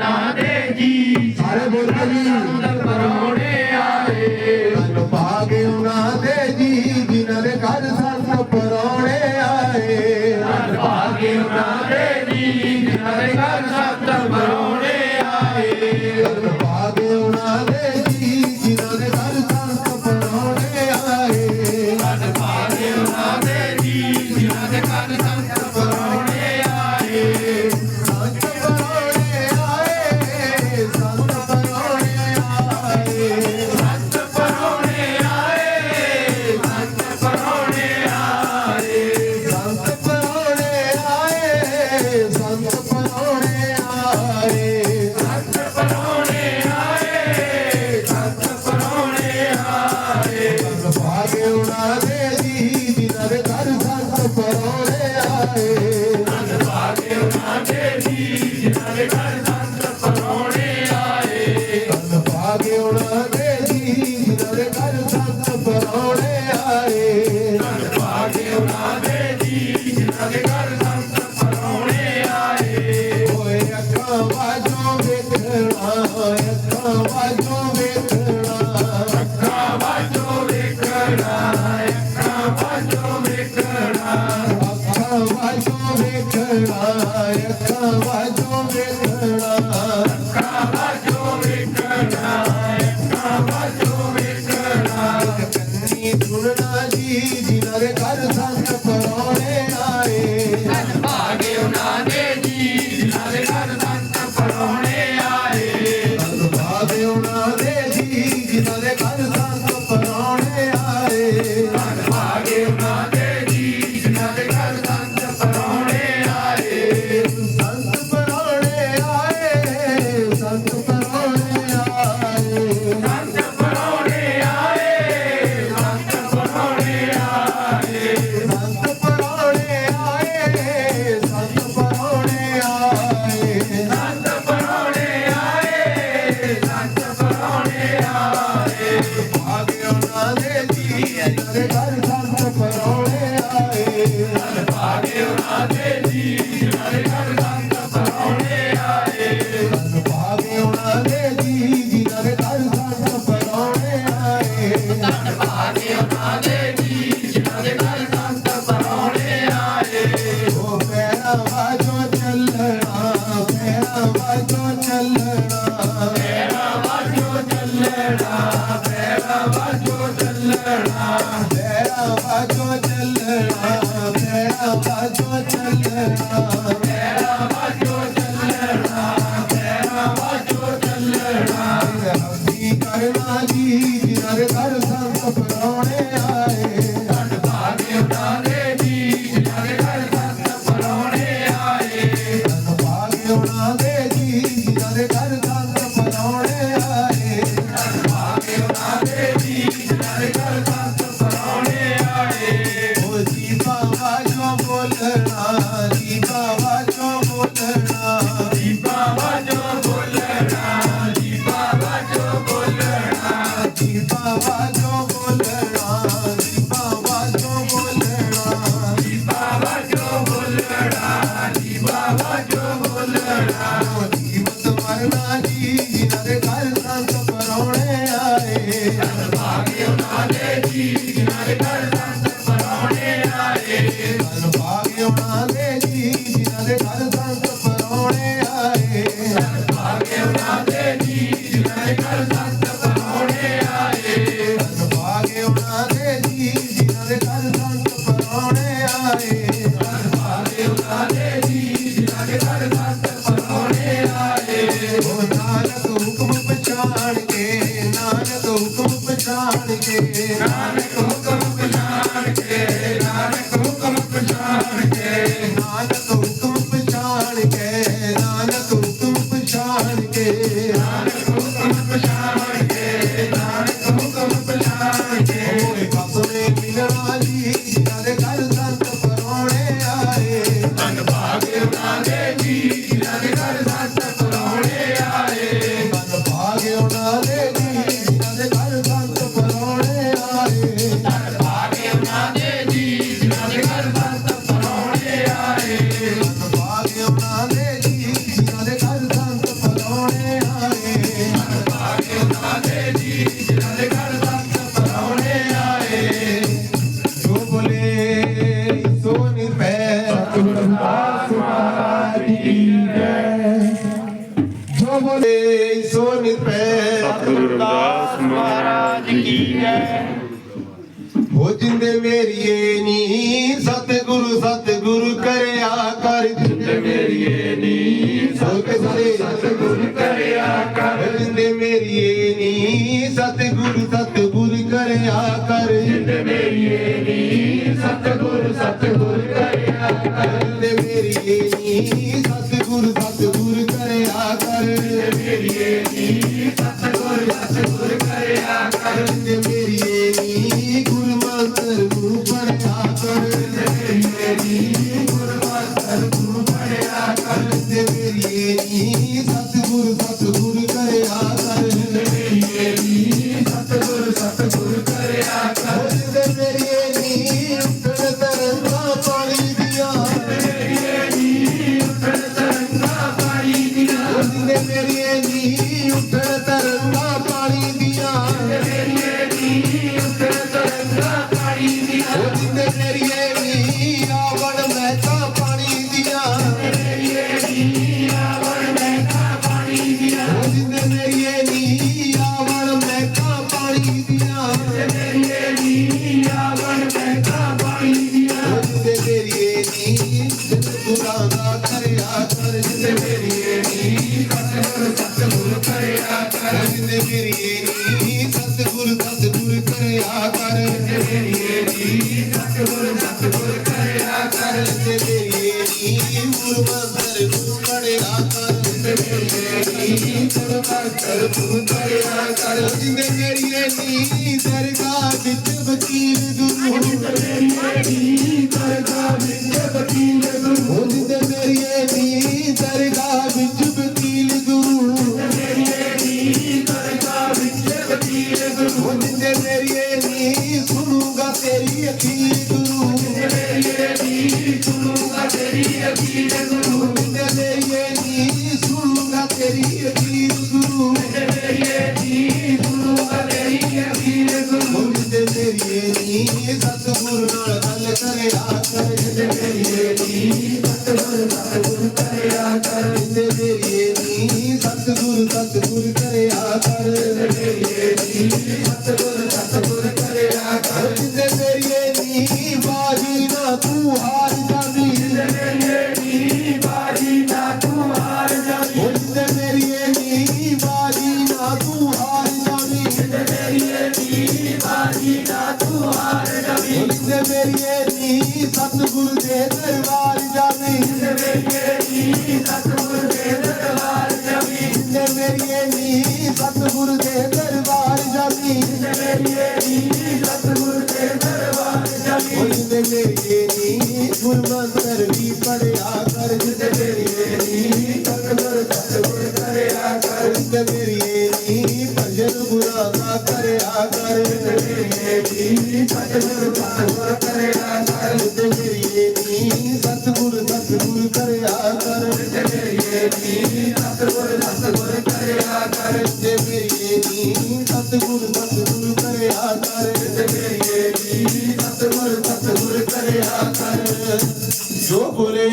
না দেਗੀ ਸਾਰੇ ਬੋਲੋ ਜੀ ਭਾਗੇ ਉਹਨਾਂ ਦੇ ਜੀ ਜਿਨ੍ਹਾਂ ਦੇ ਦਰ ਸੰਤ ਪਰੋਣੇ ਆਏ। ಕಾಯಕವಾ Amém. Murder! Oh, ਨੀ ਸਤਿਗੁਰੂ ਕਰ। ਜਿੰਦੇ ਮੇਰੀਏ ਨੀ ਦਰਗਾਹ ਵਿੱਚ ਵਕੀਲ ਸੁਣੂਗਾ ਤੇਰੀ ਅਖੀਰ ਗੁਰੂ ਉਹ ਜਿੰਦੇ ਨੀ ਸੁਣੂਗਾ ਤੇਰੀ ਅਖੀਰ ਗੁਰੂ ਉਹ ਜਿੰਦੇ ਨੀ ਸੁਣੂਗਾ ਤੇਰੀ ਅਖੀਰ ਗੁਰੂ ਉਹ ਜਿੰਦੇ ਨੀ, ਸਤਿਗੁਰੂ ਨਾਲ ਗੱਲ ਕਰਿਆ ਕਰ ਜਿੰਦੇ ਮੇਰੀਏ ਨੀ ਸਤਿਗੁਰੂ ਸਤਿਗੁਰੂ ਕਰਿਆ ਕਰ ਜਿੰਦੇ ਮੇਰੀਏ ਨੀ ਸਤਿਗੁਰੂ ਸਤਿਗੁਰੂ ਕਰਿਆ ਕਰ ਜਿੰਦੇ ਮੇਰੀਏ ਨੀ, ਸਤਿਗੁਰੂ ਸਤਿਗੁਰ ਦੇ ਦਰਬਾਰ ਜਾਵੀਂ ਜਿੰਦੇ ਮੇਰੀਏ ਨੀ ਸਤਿਗੁਰ ਦੇ ਦਰਬਾਰ ਜਾਵੀਂ ਜਿੰਦੇ ਮੇਰੀਏ ਨੀ ਸਤਿਗੁਰੂ ਦੇ ਦਰਬਾਰ ਜਾਵੀਂ ਉਹ ਜਿੰਦੇ ਮੇਰੀਏ ਨੀ ਗੁਰਮੰਤਰ ਵੀ ਪੜਿਆ ਕਰ ਜਿੰਦੇ ਮੇਰੀਏ ਨੀ ਸਤਿਗੁਰੂ ਸਤਿਗੁਰੂ ਕਰਿਆ ਕਰ ਜਿੰਦੇ ਮੇਰੀਏ ਨੀ ਭਜਨ ਗੁਰਾਂ ਦਾ ਕਰਿਆ ਕਰ ਜਿੰਦੇ ਮੇਰੀਏ ਨੀ ਸਤਿਗੁਰੂ ਸਤਿਗੁਰੂ ਕਰਿਆ ਮੇਰੀਏ ਨੀ ਸਤਿਗੁਰ, ਸਤਿਗੁਰੂ ਕਰਿਆ ਕਰ। ਜਿੰਦੇ ਮੇਰੀਏ ਨੀ ਸਤਿਗੁਰੂ ਸਤਿਗੁਰੂ ਕਰਿਆ ਕਰ। ਜੋ ਬੁਰੇ